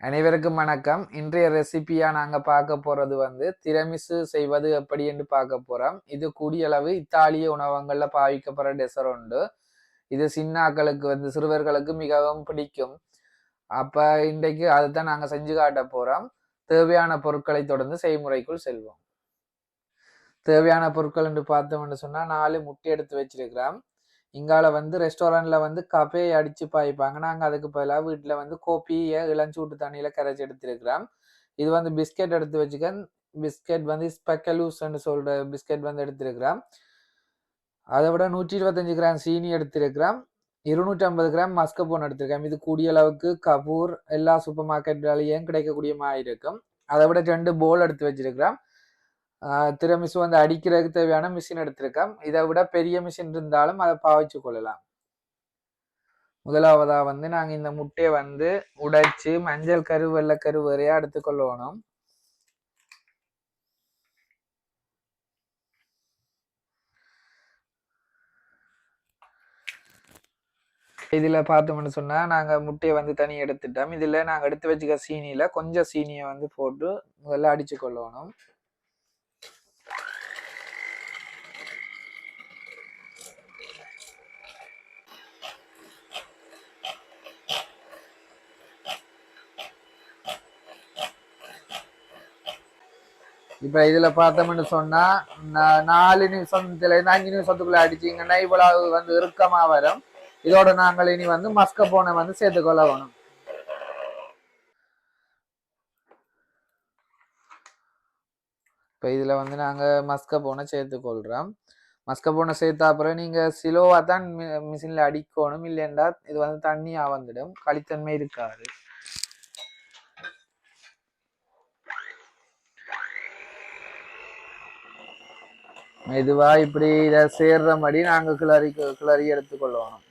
அனைவருக்கும் வணக்கம். இன்றைய ரெசிபியா நாங்க பார்க்க போறது வந்து திரமிசு செய்வது எப்படி என்று பார்க்க போறோம். இது கூடியளவு இத்தாலிய உணவகங்கள்ல பாவிக்கப்படுற டெசர் உண்டு. இது சின்னாக்களுக்கு வந்து சிறுவர்களுக்கு மிகவும் பிடிக்கும். அப்ப இன்றைக்கு அதுதான் நாங்க செஞ்சு காட்ட போறோம். தேவையான பொருட்களை தொடர்ந்து செய்முறைக்குள் செல்வோம். தேவையான பொருட்கள் என்று பார்த்தோம்னு சொன்னா நாலு முட்டை எடுத்து வச்சிருக்கிறோம். இங்கால வந்து ரெஸ்டாரண்ட்ல வந்து கபே அடிச்சு பாய்ப்பாங்க. நாங்கள் அதுக்கு பதிலாக வீட்டில் வந்து கோப்பியை இளஞ்சூட்டு தண்ணியில் கரைச்சி எடுத்துருக்கிறோம். இது வந்து பிஸ்கெட் எடுத்து வச்சுக்க பிஸ்கெட் வந்து ஸ்பெக்கலூஸ்ன்னு சொல்கிற பிஸ்கெட் வந்து எடுத்துருக்கிறோம். அதை விட நூற்றி இருபத்தஞ்சு கிராம் சீனி எடுத்திருக்கிறோம். இருநூற்றி ஐம்பது கிராம் மஸ்கபோன் எடுத்திருக்கேன் இது கூடிய அளவுக்கு கபூர் எல்லா சூப்பர் மார்க்கெட்லையும் கிடைக்கக்கூடிய மாதிரி இருக்கும். அதை விட ரெண்டு போல் எடுத்து வச்சிருக்கிறோம். திறமிசு வந்து அடிக்கிறதுக்கு தேவையான மிஷின் எடுத்திருக்கேன் இதை விட பெரிய மிஷின் இருந்தாலும் அதை பாவிச்சு கொள்ளலாம். முதலாவதா வந்து நாங்க இந்த முட்டையை வந்து உடைச்சு மஞ்சள் கரு வெள்ளக்கரு வரையா எடுத்துக்கொள்ளணும் இதுல பார்த்தோம்னு சொன்னா நாங்க முட்டையை வந்து தனி எடுத்துட்டோம். இதுல நாங்க எடுத்து வச்சுக்க சீனியில் கொஞ்சம் சீனியை வந்து போட்டு முதல்ல அடிச்சு கொள்ளணும். இப்ப இதுல பார்த்தோம்னு சொன்னா நாலு நிமிஷத்துல இருந்து அஞ்சு நிமிஷத்துக்குள்ள அடிச்சிங்கன்னா இவ்வளவு வந்து இறுக்கமாக வரும். இதோட நாங்கள் இனி வந்து மஸ்க போனை வந்து சேர்த்துக்கொள்ள வேணும் இப்போ இதில் வந்து நாங்கள் மஸ்க போனை சேர்த்துக்கொள்கிறோம் மஸ்க போனை சேர்த்த அப்புறம் நீங்கள் சிலோவாக தான் மிஷினில் அடிக்கணும். இல்லைண்டா இது வந்து தண்ணியாக வந்துடும். களித்தன்மை இருக்காது. மெதுவா இப்படி இதை சேர்ற மாதிரி நாங்க கிளறி கிளறி எடுத்துக்கொள்ளணும்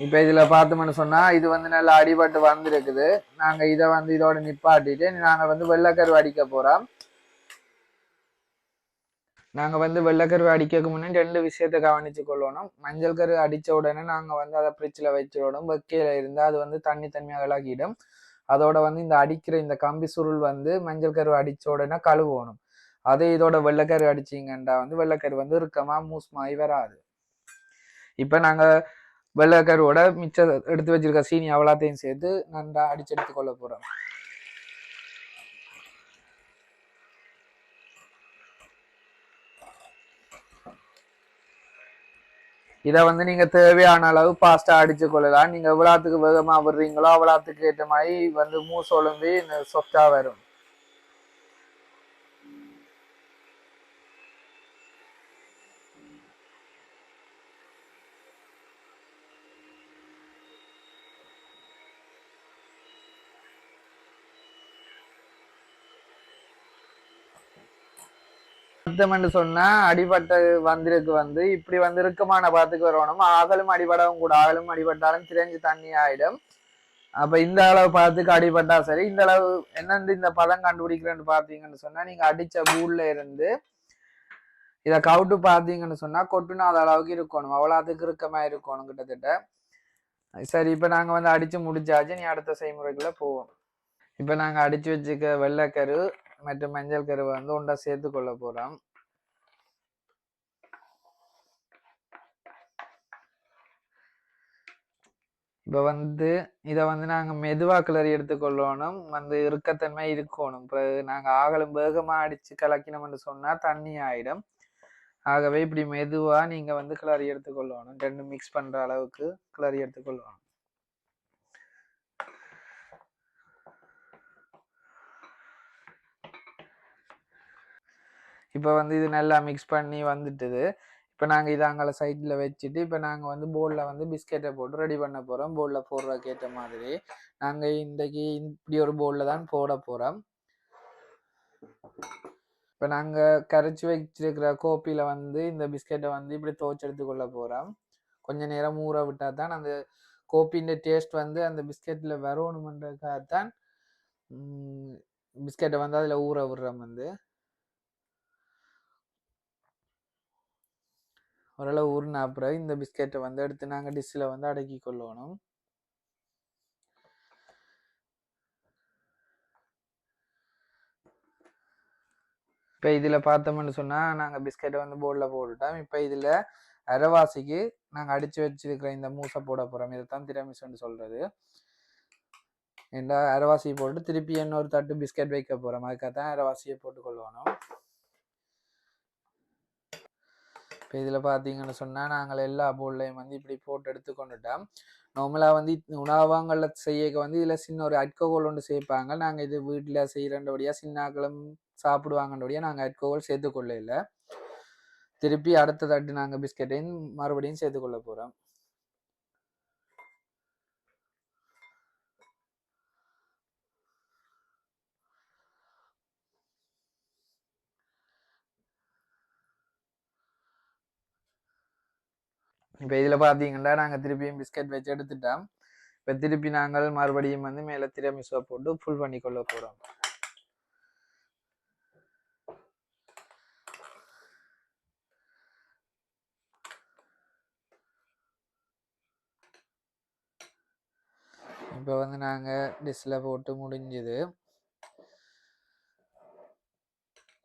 இப்போ இதில் பார்த்தோம்னு சொன்னால் இது வந்து நல்லா அடிபட்டு வந்திருக்குது. நாங்கள் இதை வந்து இதோட நிப்பாட்டிட்டு நாங்கள் வந்து வெள்ளக்கருவு அடிக்க போகிறோம் நாங்கள் வந்து வெள்ளக்கருவு அடிக்கிறதுக்கு முன்னாடி ரெண்டு விஷயத்த கவனிச்சு கொள்ளணும். மஞ்சள் கரு அடித்த உடனே நாங்கள் வந்து அதை ஃப்ரிட்ஜில் வச்சிடணும். வெக்கையில் இருந்தால் அது வந்து தண்ணி தண்ணியாக இழகிடும் அதோட வந்து இந்த அடிக்கிற இந்த கம்பி சுருள் வந்து மஞ்சள் கரு அடித்த உடனே கழுவணும். அதே இதோட வெள்ளைக்கரு அடிச்சிங்கண்டா வந்து வெள்ளைக்கரு வந்து இறுக்கமாக மூஸ்மாயி வராது. இப்போ நாங்கள் வெள்ளைக்கருவோட மிச்சம் எடுத்து வச்சிருக்க சீனி அவ்வளோத்தையும் சேர்த்து நன்றா அடிச்சு எடுத்து கொள்ள போகிறோம் இதை வந்து நீங்க தேவையான அளவு பாஸ்டா அடிச்சு கொள்ளலாம். நீங்க எவ்வளோத்துக்கு வேகமா விடுறீங்களோ அவ்வளோத்துக்கு ஏற்ற மாதிரி வந்து மூஸ் இந்த சொஃப்டா வரும். சுத்தம்னு சொன்னா அடிபட்ட வந்திருக்கு வந்து. இப்படி வந்து இறுக்கமான பாத்துக்கு வரணும். ஆகலும் அடிபடவும் கூட ஆகலும் அடிபட்டாலும் திரைஞ்சு தண்ணி ஆயிடும். அப்ப இந்த அளவு பாத்துக்கு அடிபட்டா சரி. இந்த அளவு என்னென்று இந்த பதம் கண்டுபிடிக்கிறேன்னு பாத்தீங்கன்னு சொன்னா நீங்க அடிச்ச பூல்ல இருந்து இதை கவுட்டு பார்த்தீங்கன்னு சொன்னா அது அளவுக்கு இருக்கணும். அவ்வளோத்துக்கு இறுக்கமா இருக்கணும் கிட்டத்தட்ட. சரி இப்ப நாங்க வந்து அடிச்சு முடிச்சாச்சு. நீ அடுத்த செய்முறைக்குள்ள போவோம். இப்ப நாங்க அடிச்சு வச்சுக்க வெள்ளைக்கரு மற்றும் மஞ்சள் கருவை வந்து ஒன்றா சேர்த்து கொள்ள போகிறோம் இப்போ வந்து இதை வந்து நாங்கள் மெதுவாக கிளறி எடுத்துக்கொள்ளணும். வந்து இறுக்கத்தன்மை இருக்கணும். இப்போ நாங்கள் ஆகலும் வேகமாக அடித்து கலக்கினோம்னு சொன்னால் தண்ணி ஆகிடும் ஆகவே இப்படி மெதுவாக நீங்கள் வந்து கிளறி எடுத்துக்கொள்ளணும். ரெண்டு மிக்ஸ் பண்ணுற அளவுக்கு கிளறி எடுத்துக்கொள்ளணும். இப்போ வந்து இது நல்லா மிக்ஸ் பண்ணி வந்துட்டுது. இப்போ நாங்கள் இதை அங்கே சைடில் வச்சுட்டு இப்போ நாங்கள் வந்து போர்டில் வந்து பிஸ்கெட்டை போட்டு ரெடி பண்ண போகிறோம் போர்டில் போடுறதுக்கு ஏற்ற மாதிரி. நாங்கள் இன்றைக்கி இப்படி ஒரு போர்டில் தான் போட போகிறோம் இப்போ நாங்கள் கரைச்சி வச்சிருக்கிற கோப்பியில் வந்து இந்த பிஸ்கெட்டை வந்து இப்படி துவச்சி கொள்ள போகிறோம் கொஞ்ச நேரம் ஊற விட்டால் தான் அந்த கோப்பின்ற டேஸ்ட் வந்து அந்த பிஸ்கெட்டில் வரணுமன்றதுக்காகத்தான் பிஸ்கெட்டை வந்து அதில் ஊற விடுறோம் வந்து. ஓரளவு ஊறின அப்புறம் இந்த பிஸ்கெட்டை வந்து எடுத்து நாங்கள் டிஷ்ஷில் வந்து அடக்கி கொள்ளணும். இப்போ இதில் பார்த்தோம்னு சொன்னால் நாங்கள் பிஸ்கெட்டை வந்து போர்டில் போட்டுட்டோம். இப்போ இதில் அரைவாசிக்கு நாங்கள் அடித்து வச்சிருக்கிற இந்த மூசை போட போகிறோம் இதை தான் திரமிசுன்னு சொல்கிறது ஏண்டா அரைவாசியை போட்டு திருப்பி இன்னொரு தட்டு பிஸ்கெட் வைக்க போகிறோம் அதுக்காக தான் அரைவாசியை போட்டுக்கொள்ளணும் இப்போ இதில் பார்த்தீங்கன்னு சொன்னால் நாங்கள் எல்லா பொருளையும் வந்து இப்படி போட்டு எடுத்துக்கொண்டுட்டோம் நார்மலாக வந்து உணவகங்களில் செய்ய வந்து இதில் சின்ன ஒரு அட்கோகோல் ஒன்று சேர்ப்பாங்க. நாங்கள் இது வீட்டில் செய்கிறபடியாக சின்னாக்களும் சாப்பிடுவாங்கன்றபடியாக நாங்கள் அட்கோகோல் சேர்த்துக்கொள்ள இல்லை திருப்பி அடுத்த தட்டு நாங்கள் பிஸ்கெட்டையும் மறுபடியும் சேர்த்துக்கொள்ள போகிறோம் இப்போ இதில் பார்த்தீங்கன்னா நாங்கள் திருப்பியும் பிஸ்கட் வச்சு எடுத்துட்டோம். இப்போ திருப்பி நாங்கள் மறுபடியும் வந்து மேலே திரமிசுவை போட்டு ஃபுல் பண்ணி கொள்ள போகிறோம் இப்போ வந்து நாங்கள் டிஷ்ஷில் போட்டு முடிஞ்சுது.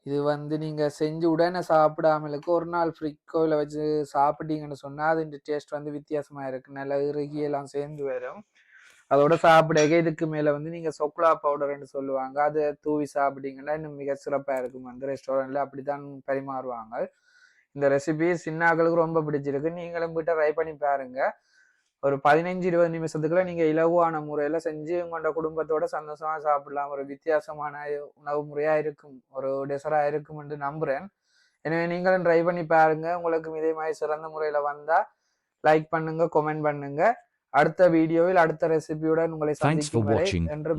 இது வந்து நீங்கள் செஞ்சு உடனே சாப்பிடாமலுக்கு ஒரு நாள் ஃப்ரிக்கோ இல்லை வச்சு சாப்பிட்டீங்கன்னு சொன்னால் அது டேஸ்ட் வந்து வித்தியாசமாக இருக்குது நல்லா இறுகியெல்லாம் சேர்ந்து வரும். அதோட சாப்பிடக்க இதுக்கு மேலே வந்து நீங்கள் சொக்லா பவுடர்னு சொல்லுவாங்க. அதை தூவி சாப்பிட்டீங்கன்னா இன்னும் மிக சிறப்பாக இருக்கும். அந்த ரெஸ்டாரண்ட்டில் அப்படி தான் பரிமாறுவாங்க. இந்த ரெசிபி சின்னாக்களுக்கு ரொம்ப பிடிச்சிருக்கு. நீங்களும் போய்ட்டு ட்ரை பண்ணி பாருங்கள் ஒரு பதினஞ்சு இருபது நிமிஷத்துக்குள்ள நீங்க இலகுவான முறையில செஞ்சு உங்களோட குடும்பத்தோட சந்தோஷமா சாப்பிடலாம். ஒரு வித்தியாசமான உணவு முறையா இருக்கும். ஒரு டெசரா இருக்கும் என்று நம்புறேன். எனவே நீங்களும் ட்ரை பண்ணி பாருங்க. உங்களுக்கு இதே மாதிரி சிறந்த முறையில வந்தா லைக் பண்ணுங்க கமெண்ட் பண்ணுங்க. அடுத்த வீடியோவில் அடுத்த ரெசிபியுடன் உங்களை சந்திக்கும் வரை. என்று